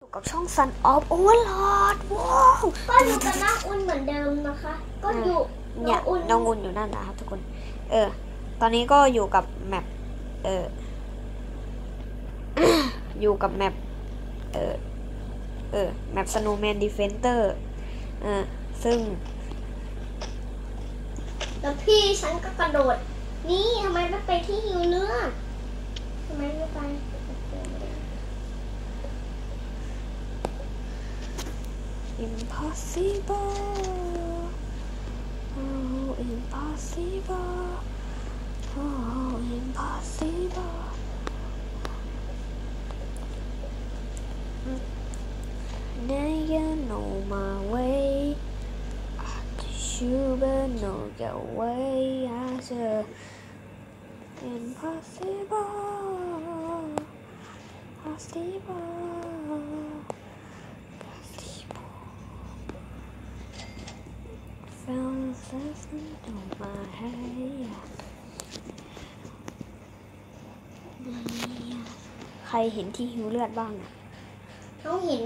อยู่กับช่อง Sun of Overlord ว้าวก็อยู่กับน้องอุ่นเหมือนเดิมนะคะ ก็อยู่เนี่ยอุ่นน้องอุ่นอยู่นั่นนะครับทุกคน เออ ตอนนี้ก็อยู่กับแมปเอออยู่กับแมปเออเออแมป Snowman Defender เออซึ่งแล้วพี่ฉันก็กระโดด นี่ทำไมไม่ไปที่ฮิวเลือดทำไมไม่ไป impossible. Oh impossible oh impossible Now you know my way I You better know your way I said Impossible. Impossible Found something on my head ใครเห็นที่หิวเลือดบ้างอะน้องหิน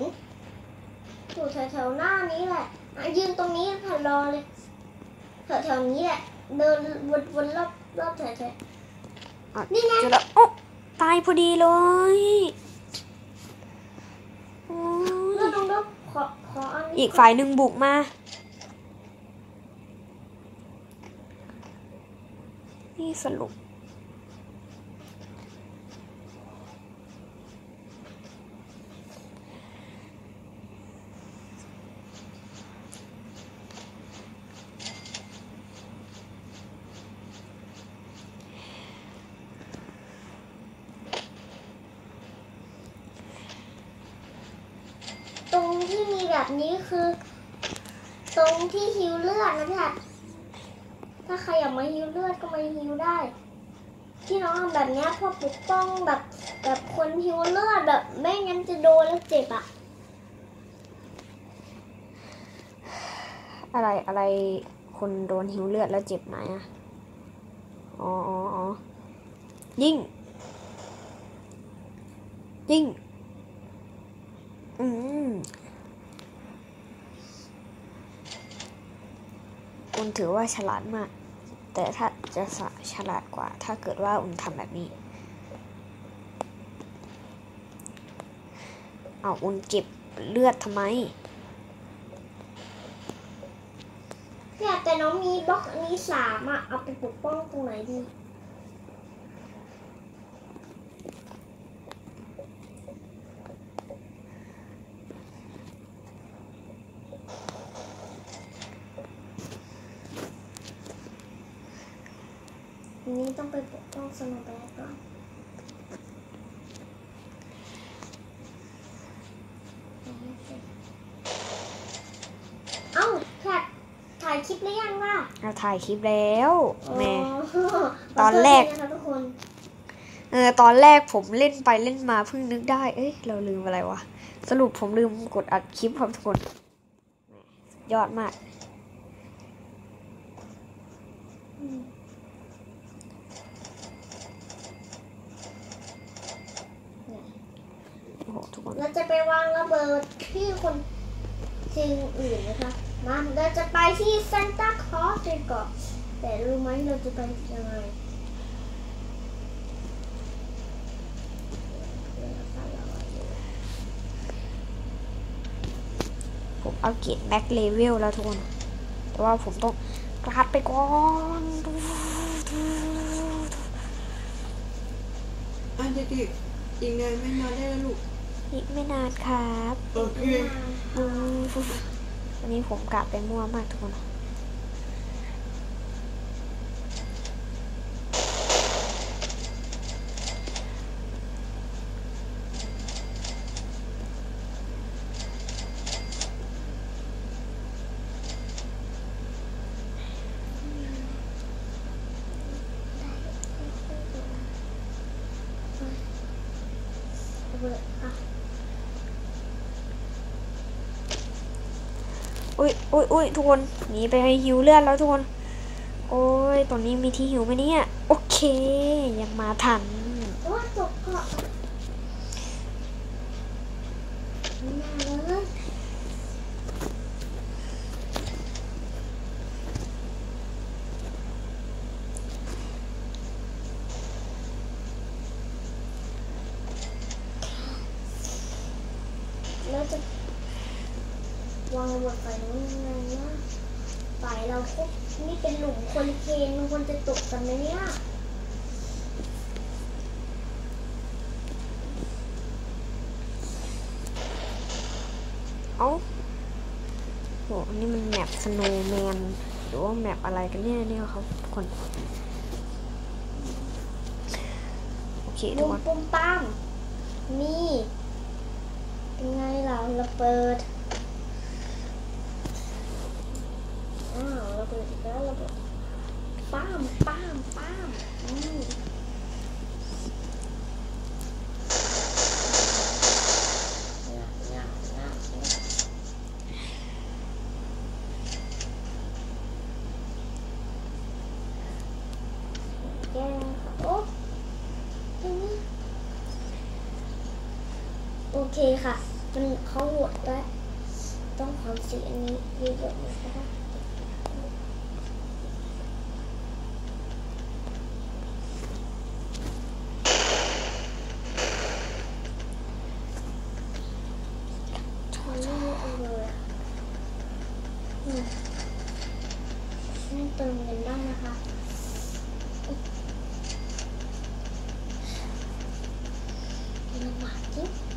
อยู่แถวๆหน้านี้แหละอะยืนตรงนี้ค่ะรอเลยแถวๆนี้แหละ เดินวนๆรอบรอบแถวอะๆนี่ไงเจอแล้วโอ้ตายพอดีเลยโอ้เลือยดตรงรอบขอขออันนี้อีกฝ่ายหนึ่งบุกมา สรุป ตรงที่มีแบบนี้คือ ตรงที่ฮิวเลือดนะพี่หัด ถ้าใครอยากมาฮิวเลือดก็มาฮิวได้ ที่น้องทำแบบเนี้ยเพื่อปกป้องแบบแบบคนฮิวเลือดแบบไม่งั้นจะโดนแล้วเจ็บอะอะไรอะไรคนโดนหิวเลือดแล้วเจ็บไหนอะอ๋ออ๋อยิงยิงอืมอุนถือว่าฉลาดมาก แต่ถ้าจะสะฉลาดกว่า ถ้าเกิดว่าอุนทำแบบนี้ เอาอุนเก็บเลือดทำไม เนี่ยแต่น้องมีบล็อกอันนี้สามอะเอาไปปกป้องตรงไหนดี อันนี้ต้องไปปกป้องสโนว์แบร์ก่อนเอ้าแค่ถ่ายคลิปหรือยังว่าเราถ่ายคลิปแล้วแม่ อ๋อตอนแรกขโทษด้วยนะคะทุกคนเออตอนแรกผมเล่นไปเล่นมาเพิ่งนึกได้ เอ้ยเราลืมอะไรวะ สรุปผมลืมกดอัดคลิปครับทุกคนแหม่สุดยอดมากโอ้ โหทุกคนเราจะไปวางระเบิดที่คนสิ่งอื่นนะคะมาเราจะไปที่ซานตาคลอสกันก่อนแต่รู้ไหมเราจะไปยังไงผมเอาเกียรแม็กเลเวลแล้วทุกคน แต่ว่าผมต้องกราดไปก่อนอะเด็กๆอีกนานไม่มาได้แล้วลูก อีกไม่นานครับ โอเคอืมวันนี้ผมกลับไปมั่วมากทุกคน อุ้ยอุ้ยอุ้ยทุกคนหนีไปให้หิวเลือดแล้วทุกคน โอ้ยตรงนี้มีที่หิวไหมเนี่ย โอเค ยังมาทัน ว่าตกเกาะ ไม่น่าเลย แล้วจะ วางระเบิดไฟนี้ยังไงเนี่ยไฟเราคุกนี่เป็นหลุมคนเคนมันควรจะตกกันไหมเนี่ยเอ้าโหอันนี่มันแมปสโนว์แมนหรือว่าแมปอะไรกันเนี่ยเนี่ยครับทุกคนโอเคทุบุกมคนปุ้มปั้มนี่เป็นไงเราระเบิดอ้าวระ เบิดอีกแล้วระเบิดปั้มปั้มปั้มอืมเนี่ยเนี่ยเนี่ยเนี่ยแกงค่ะโอ้โอเคค่ะ มันเขาโหวตได้ต้องความสีอันนี้เยอะๆนะคะ มันไม่เยอะเลยอะอืม นี่เติมเงินได้นะคะลำบากจริ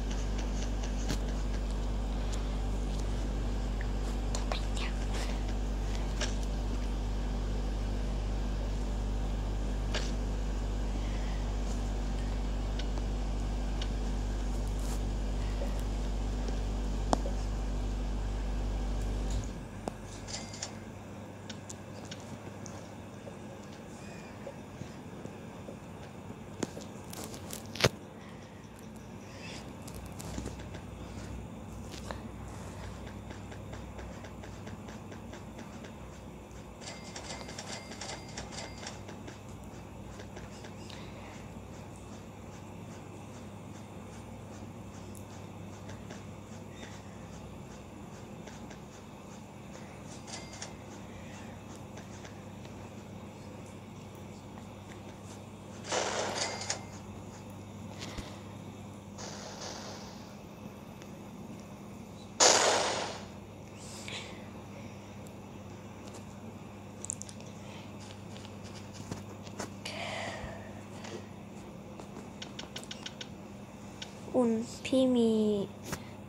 งอุ่นพี่มี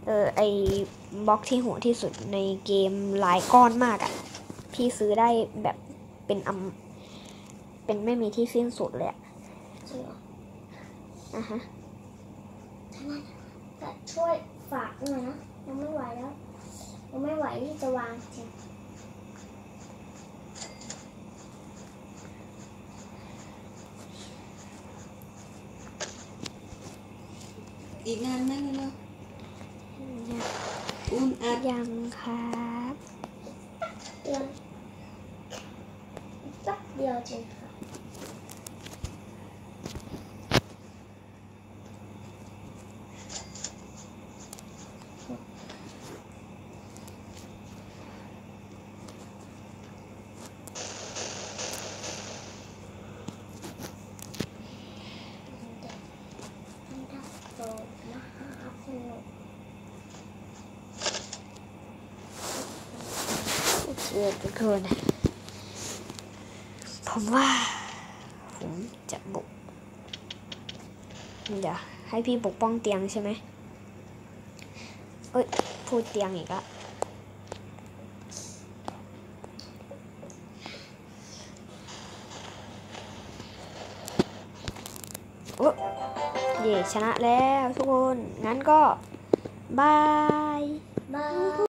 เออไอบล็อกที่หัวที่สุดในเกมหลายก้อนมากอะ่ะ พี่ซื้อได้แบบเป็นอำเป็นไม่มีที่สิ้นสุดเลยอะจริงเหรออะฮะแต่ช่วยฝากหน่อยนะยังไม่ไหวแล้วยังไม่ไหวที่จะวางจริง อีกนานไหมเนี่ยเราอุ่นอัดยังครับเดียวแป๊บเดียวจริงค่ะ อันดับ โตมหาสนุกโอเคทุกคนผมว่าผมจะบุกเดี๋ยวให้พี่ปกป้องเตียงใช่ไหมเอ้ยพูดเตียงอีกละโอ้ เย่ชนะแล้วทุกคน งั้นก็ บาย บาย